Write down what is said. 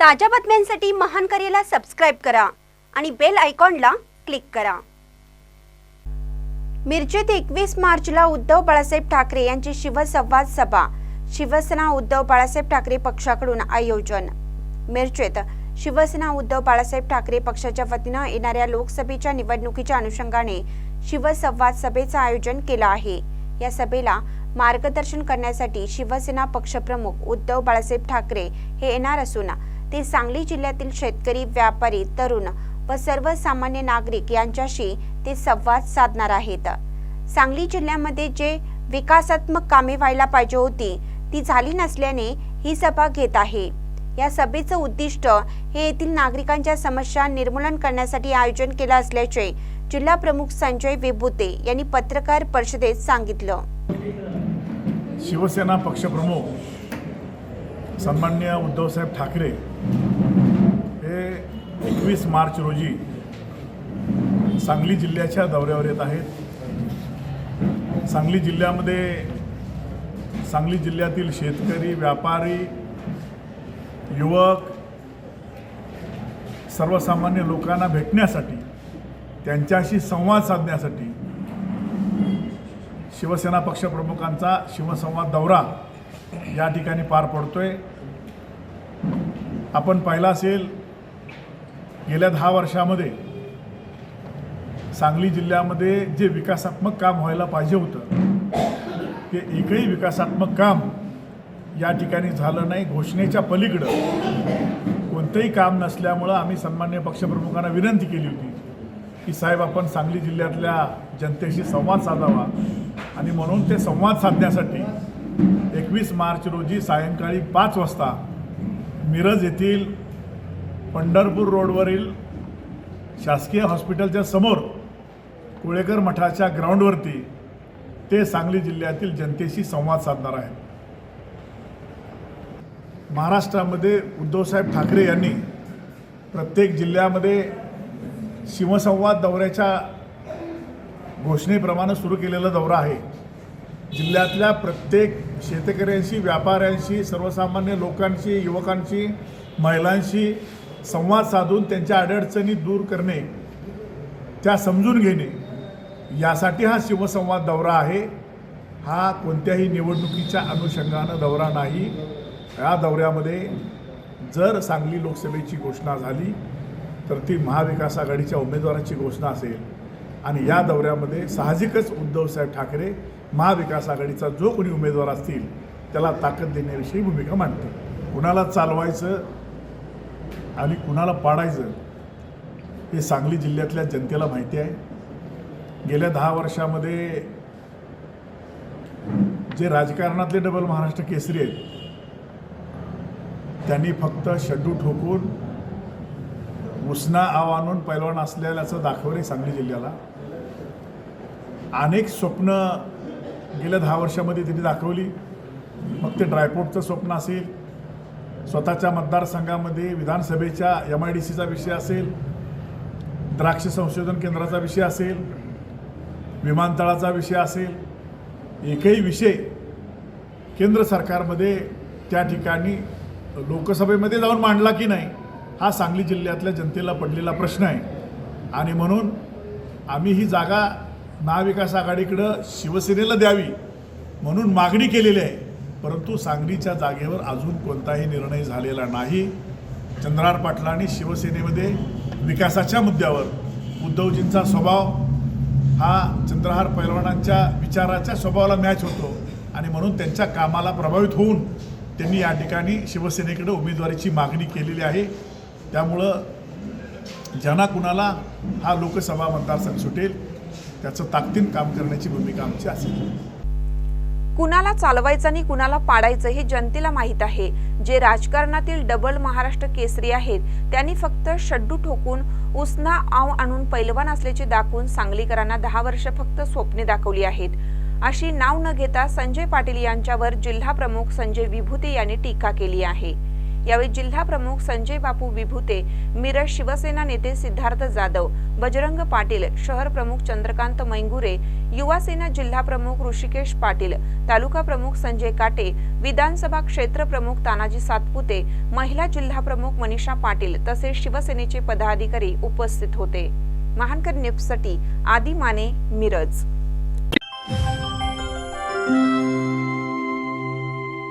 ताज्या बातम्यांसाठी महान करेला सबस्क्राईब करा आणि बेल आयकॉनला क्लिक करा. मिरजेत एकवीस मार्चला उद्धव बाळासाहेब ठाकरे यांची शिवसंवाद सभा. शिवसेना उद्धव बाळासाहेब ठाकरे पक्षाकडून आयोजन. मिरजेत शिवसेना उद्धव बाळासाहेब ठाकरे पक्षाच्या वतीनं येणाऱ्या लोकसभेच्या निवडणुकीच्या अनुषंगाने शिवसंवाद सभेचं आयोजन केलं आहे. या सभेला मार्गदर्शन करण्यासाठी शिवसेना पक्षप्रमुख उद्धव बाळासाहेब ठाकरे हे येणार असून ते सांगली जिल्ह्यातील शेतकरी व्यापारी तरुण व सर्वसामान्य नागरिक यांच्याशी ते संवाद साधणार आहेत. सांगली जिल्ह्यामध्ये जे विकासात्मक कामे व्हायला पाहिजे होती ती झाली नसल्याने ही सभा घेत आहे. या सभेचं उद्दिष्ट हे येथील नागरिकांच्या समस्या निर्मूलन करण्यासाठी आयोजन केलं असल्याचे जिल्हा प्रमुख संजय विभूते यांनी पत्रकार परिषदेत सांगितलं. शिवसेना पक्षप्रमुख सन्मान्य उद्धवसाहेब ठाकरे हे एकवीस मार्च रोजी सांगली जिल्ह्याच्या दौऱ्यावर येत आहेत. सांगली जिल्ह्यामध्ये सांगली जिल्ह्यातील शेतकरी व्यापारी युवक सर्वसामान्य लोकांना भेटण्यासाठी त्यांच्याशी संवाद साधण्यासाठी शिवसेना पक्षप्रमुखांचा शिवसंवाद दौरा या ठिकाणी पार पडतोय. आपण पाहिला असेल गेल्या दहा वर्षामध्ये सांगली जिल्ह्यामध्ये जे विकासात्मक काम व्हायला पाहिजे होतं ते एकही विकासात्मक काम या ठिकाणी झालं नाही. घोषणेच्या पलीकडं कोणतंही काम नसल्यामुळं आम्ही सन्मान्य पक्षप्रमुखांना विनंती केली होती की साहेब आपण सांगली जिल्ह्यातल्या जनतेशी संवाद साधावा आणि म्हणून ते संवाद साधण्यासाठी एकवीस मार्च रोजी सायंकाळी पाच वाजता मिरज येथील पंढरपूर रोडवरील शासकीय हॉस्पिटलच्या समोर कुळेकर मठाच्या ग्राउंडवरती ते सांगली जिल्ह्यातील जनतेशी संवाद साधणार आहेत. महाराष्ट्रामध्ये उद्धवसाहेब ठाकरे यांनी प्रत्येक जिल्ह्यामध्ये शिवसंवाद दौऱ्याच्या घोषणेप्रमाणे सुरू केलेला दौरा आहे. जिल्ह्यातल्या प्रत्येक शेतकऱ्यांशी व्यापाऱ्यांशी सर्वसामान्य लोकांशी युवकांशी महिलांशी संवाद साधून त्यांच्या अडचणी दूर करणे त्या समजून घेणे यासाठी हा शिवसंवाद दौरा आहे. हा कोणत्याही निवडणुकीच्या अनुषंगानं दौरा नाही. या दौऱ्यामध्ये जर सांगली लोकसभेची घोषणा झाली तर ती महाविकास आघाडीच्या उमेदवाराची घोषणा असेल. आणि या दौऱ्यामध्ये साहजिकच उद्धवसाहेब ठाकरे महाविकास आघाडीचा जो कोणी उमेदवार असतील त्याला ताकद देण्याविषयी भूमिका मांडते कुणाला चालवायचं आणि कुणाला पाडायचं हे सांगली जिल्ह्यातल्या जनतेला माहिती आहे. गेल्या दहा वर्षामध्ये जे राजकारणातले डबल महाराष्ट्र केसरी आहेत त्यांनी फक्त शड्डू ठोकून उसना आव पैलवान असलेल्याचं दाखवले सांगली जिल्ह्याला. अनेक स्वप्न गेल्या दहा वर्षामध्ये त्यांनी दाखवली. मग ते ड्रायपोर्टचं स्वप्न असेल स्वतःच्या मतदारसंघामध्ये विधानसभेच्या एम आय डी सीचा विषय असेल द्राक्ष संशोधन केंद्राचा विषय असेल विमानतळाचा विषय असेल एकही विषय केंद्र सरकारमध्ये त्या ठिकाणी लोकसभेमध्ये जाऊन मांडला की नाही हा सांगली जिल्ह्यातल्या जनतेला पडलेला प्रश्न आहे. आणि म्हणून आम्ही ही जागा महाविकास आघाडीकडं शिवसेनेला द्यावी म्हणून मागणी केलेली आहे. परंतु सांगलीच्या जागेवर अजून कोणताही निर्णय झालेला नाही. चंद्रार पाटलांनी शिवसेनेमध्ये विकासाच्या मुद्द्यावर उद्धवजींचा स्वभाव हा चंद्रहार पैलवानांच्या विचाराच्या स्वभावाला मॅच होतो आणि म्हणून त्यांच्या कामाला प्रभावित होऊन त्यांनी या ठिकाणी शिवसेनेकडे उमेदवारीची मागणी केलेली आहे. त्यामुळं ज्यांना कुणाला हा लोकसभा मतदारसंघ सुटेल त्याचं ताकदीन काम करण्याची भूमिका आमची असेल. कुणाला चालवायचं आणि कुणाला पाडायचं हे जनतेला माहीत आहे. जे राजकारणातील डबल महाराष्ट्र केसरी आहेत त्यांनी फक्त शड्डू ठोकून उसना आव आणून पैलवान असल्याचे दाखवून सांगलीकरांना दहा वर्ष फक्त स्वप्ने दाखवली आहेत. अशी नाव न घेता संजय पाटील यांच्यावर जिल्हा प्रमुख संजय विभूते यांनी टीका केली आहे. यावेळी जिल्हा प्रमुख संजय बापू विभूते मिरज शिवसेना नेते सिद्धार्थ जाधव बजरंग पाटील शहर प्रमुख चंद्रकांत मैंगुरे युवा सेना जिल्हा प्रमुख ऋषिकेश पाटील तालुका प्रमुख संजय काटे विधानसभा क्षेत्र प्रमुख तानाजी सातपुते महिला जिल्हा प्रमुख मनीषा पाटील तसेच शिवसेनेचे पदाधिकारी उपस्थित होते. महानकर न्यूजसाठी आदी माने मिरज.